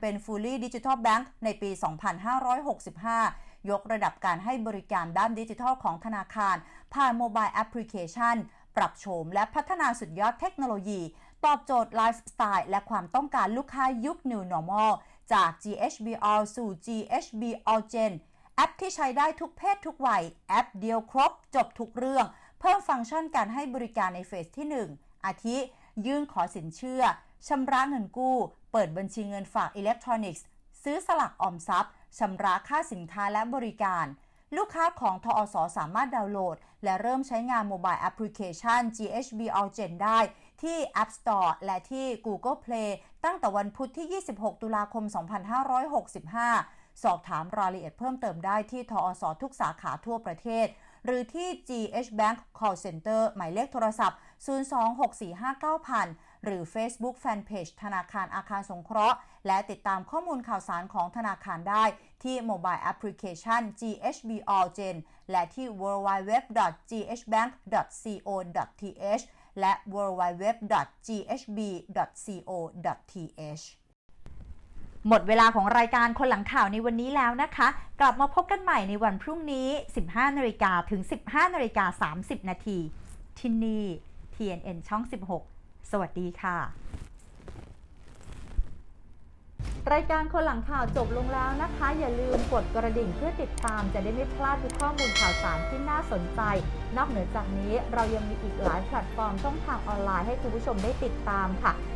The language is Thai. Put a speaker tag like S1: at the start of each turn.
S1: เป็น Fully Digital Bank ในปี 2565 ยกระดับการให้บริการด้านดิจิทัลของธนาคาร ผ่านโมบายแอปพลิเคชัน ปรับโฉมและพัฒนาสุดยอดเทคโนโลยี ตอบโจทย์ไลฟ์สไตล์และความต้องการลูกค้ายุค New Normal จาก GHBR สู่ GHBR Gen แอปที่ใช้ได้ทุกเพศทุกวัย แอปเดียวครบ จบทุกเรื่อง เพิ่มฟังก์ชันการให้บริการในเฟสที่ 1 อาทิ ยื่นขอสินเชื่อชำระเงินกู้ เปิดบัญชีเงินฝากอิเล็กทรอนิกส์ ซื้อสลักออมทรัพย์ชำระค่าสินค้าและบริการ ลูกค้าของทอสสามารถดาวน์โหลด และเริ่มใช้งานโมบายแอปพลิเคชัน GHB All Gen ได้ที่ App Store และที่ Google Play ตั้งแต่วันพุธที่ 26 ตุลาคม 2565 สอบถามรายละเอียดเพิ่มเติมได้ที่ทอสทุกสาขาทั่วประเทศ หรือที่ GH Bank Call Center หมายเลขโทรศัพท์ 026459000 หรือ Facebook Fanpage ธนาคารอาคารสงเคราะห์ และติดตามข้อมูลข่าวสารของธนาคารได้ที่ Mobile Application GHB All Gen และที่ www.ghbank.co.th และ www.ghb.co.th หมดเวลาของรายการคนหลังข่าวในวันนี้แล้วนะคะ กลับมาพบกันใหม่ในวันพรุ่งนี้ 15นาฬิกาถึง 15นาฬิกา30 นาทีที่นี่ TNN ช่อง 16 สวัสดีค่ะ รายการคนหลังข่าวจบลงแล้วนะคะ อย่าลืมกดกระดิ่งเพื่อติดตามจะได้ไม่พลาดทุกข้อมูลข่าวสารที่น่าสนใจ นอกเหนือจากนี้เรายังมีอีกหลายแพลตฟอร์มช่องทางออนไลน์ให้คุณผู้ชมได้ติดตามค่ะ